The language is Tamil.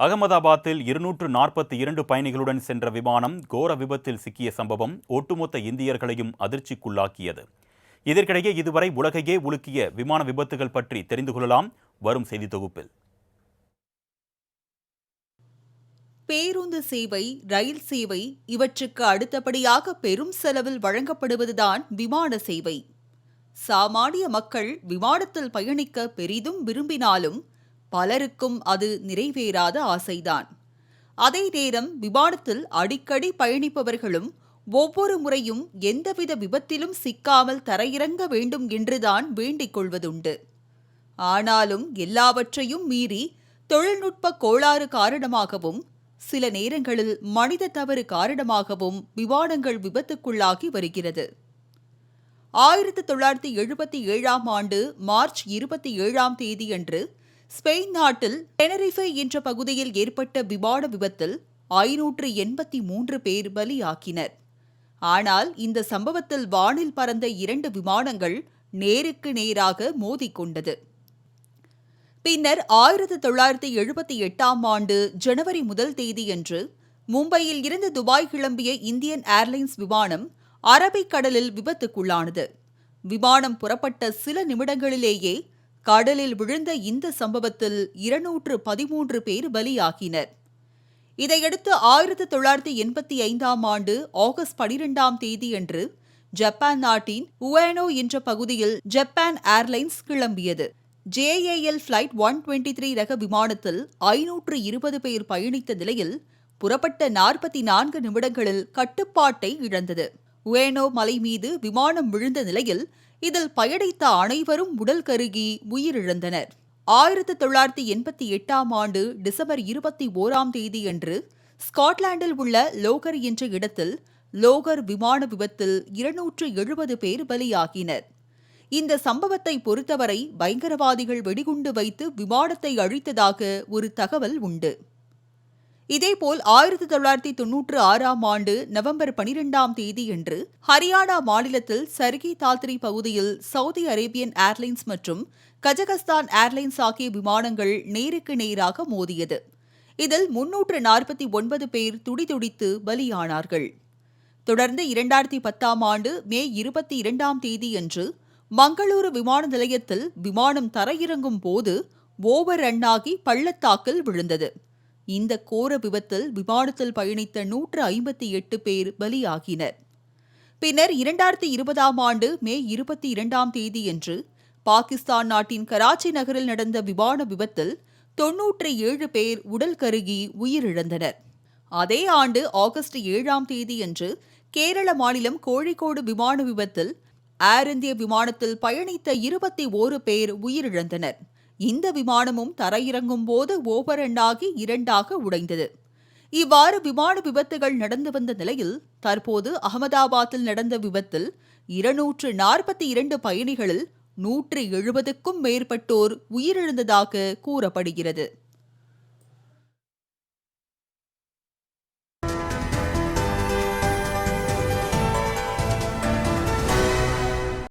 அகமதாபாத்தில் இருநூற்று நாற்பத்தி இரண்டு பயணிகளுடன் சென்ற விமானம் கோர விபத்தில் சிக்கிய சம்பவம் ஒட்டுமொத்த இந்தியர்களையும் அதிர்ச்சிக்குள்ளாக்கியது. இதற்கிடையே இதுவரை உலகையே உலுக்கிய விமான விபத்துகள் பற்றி தெரிந்து கொள்ளலாம். வரும் செய்தி தொகுப்பில். பேருந்து சேவை ரயில் சேவை இவற்றுக்கு அடுத்தபடியாக பெரும் செலவில் வழங்கப்படுவதுதான் விமான சேவை. சாமானிய மக்கள் விமானத்தில் பயணிக்க பெரிதும் விரும்பினாலும் பலருக்கும் அது நிறைவேறாத ஆசைதான். அதே நேரம் விமானத்தில் அடிக்கடி பயணிப்பவர்களும் ஒவ்வொரு முறையும் எந்தவித விபத்திலும் சிக்காமல் தரையிறங்க வேண்டும் என்றுதான் வேண்டிக் கொள்வதுண்டு. ஆனாலும் எல்லாவற்றையும் மீறி தொழில்நுட்ப கோளாறு காரணமாகவும் சில நேரங்களில் மனித தவறு காரணமாகவும் விமானங்கள் விபத்துக்குள்ளாகி வருகிறது. ஆயிரத்தி தொள்ளாயிரத்தி எழுபத்தி ஏழாம் ஆண்டு மார்ச் இருபத்தி ஏழாம் தேதியன்று ஸ்பெயின் நாட்டில் டெனரிஃபை என்ற பகுதியில் ஏற்பட்ட விமான விபத்தில் ஐநூற்று எண்பத்தி மூன்று பேர் பலியாக்கினர் ஆனால் இந்த சம்பவத்தில் வானில் பறந்த இரண்டு விமானங்கள் நேருக்கு நேராக மோதிக்கொண்டது பின்னர் ஆயிரத்தி தொள்ளாயிரத்தி எழுபத்தி எட்டாம் ஆண்டு ஜனவரி முதல் தேதியன்று மும்பையில் இருந்து துபாய் கிளம்பிய இந்தியன் ஏர்லைன்ஸ் விமானம் அரபிக் கடலில் விபத்துக்குள்ளானது. விமானம் புறப்பட்ட சில நிமிடங்களிலேயே கடலில் விழுந்த இந்த சம்பவத்தில் இருநூற்று பதிமூன்று பேர் பலியாகினர். இதையடுத்து ஆயிரத்தி தொள்ளாயிரத்தி எண்பத்தி ஐந்தாம் ஆண்டு ஆகஸ்ட் பனிரெண்டாம் தேதியன்று ஜப்பான் நாட்டின் உவேனோ என்ற பகுதியில் Japan airlines கிளம்பியது. JAL flight one twenty three ரக விமானத்தில் ஐநூற்று இருபது பேர் பயணித்த நிலையில் புறப்பட்ட நாற்பத்தி நான்கு நிமிடங்களில் கட்டுப்பாட்டை இழந்தது. உவேனோ மலை மீது விமானம் விழுந்த நிலையில் இதில் பயணித்த அனைவரும் உடல் கருகி உயிரிழந்தனர். ஆயிரத்தி தொள்ளாயிரத்தி எண்பத்தி எட்டாம் ஆண்டு டிசம்பர் இருபத்தி ஓராம் தேதியன்று ஸ்காட்லாந்தில் உள்ள லோகர் என்ற இடத்தில் லோகர் விமான விபத்தில் இருநூற்று எழுபது பேர் பலியாகினர். இந்த சம்பவத்தை பொறுத்தவரை பயங்கரவாதிகள் வெடிகுண்டு வைத்து விமானத்தை அழித்ததாக ஒரு தகவல் உண்டு. இதேபோல் ஆயிரத்தி தொள்ளாயிரத்தி தொன்னூற்று ஆறாம் ஆண்டு நவம்பர் பனிரெண்டாம் தேதியன்று ஹரியானா மாநிலத்தில் சர்கி தாத்ரி பகுதியில் சவுதி அரேபியன் ஏர்லைன்ஸ் மற்றும் கஜகஸ்தான் ஏர்லைன்ஸ் ஆகிய விமானங்கள் நேருக்கு நேராக மோதியது. இதில் முன்னூற்று நாற்பத்தி ஒன்பது பேர் துடிதுடித்து பலியானார்கள். தொடர்ந்து இரண்டாயிரத்தி பத்தாம் ஆண்டு மே இருபத்தி இரண்டாம் தேதியன்று மங்களூரு விமான நிலையத்தில் விமானம் தரையிறங்கும் போது ஓவர் ரன்னாகி பள்ளத்தாக்கில் விழுந்தது. இந்த கோர விபத்தில் விமானத்தில் பயணித்த நூற்று ஐம்பத்தி எட்டு பேர் பலியாகினர். பின்னர் இரண்டாயிரத்தி இருபதாம் ஆண்டு மே இருபத்தி இரண்டாம் தேதியன்று பாகிஸ்தான் நாட்டின் கராச்சி நகரில் நடந்த விமான விபத்தில் தொன்னூற்றி ஏழு பேர் உடல் கருகி உயிரிழந்தனர். அதே ஆண்டு ஆகஸ்ட் ஏழாம் தேதியன்று கேரள மாநிலம் கோழிக்கோடு விமான விபத்தில் ஏர் இந்திய விமானத்தில் பயணித்த இருபத்தி ஓரு பேர் உயிரிழந்தனர். இந்த விமானமும் தரையிறங்கும் போது ஓபரண்டாகி இரண்டாக உடைந்தது. இவ்வாறு விமான விபத்துகள் நடந்து வந்த நிலையில் தற்போது அகமதாபாத்தில் நடந்த விபத்தில் இருநூற்று நாற்பத்தி இரண்டு பயணிகளில் நூற்று எழுபதுக்கும் மேற்பட்டோர் உயிரிழந்ததாக கூறப்படுகிறது.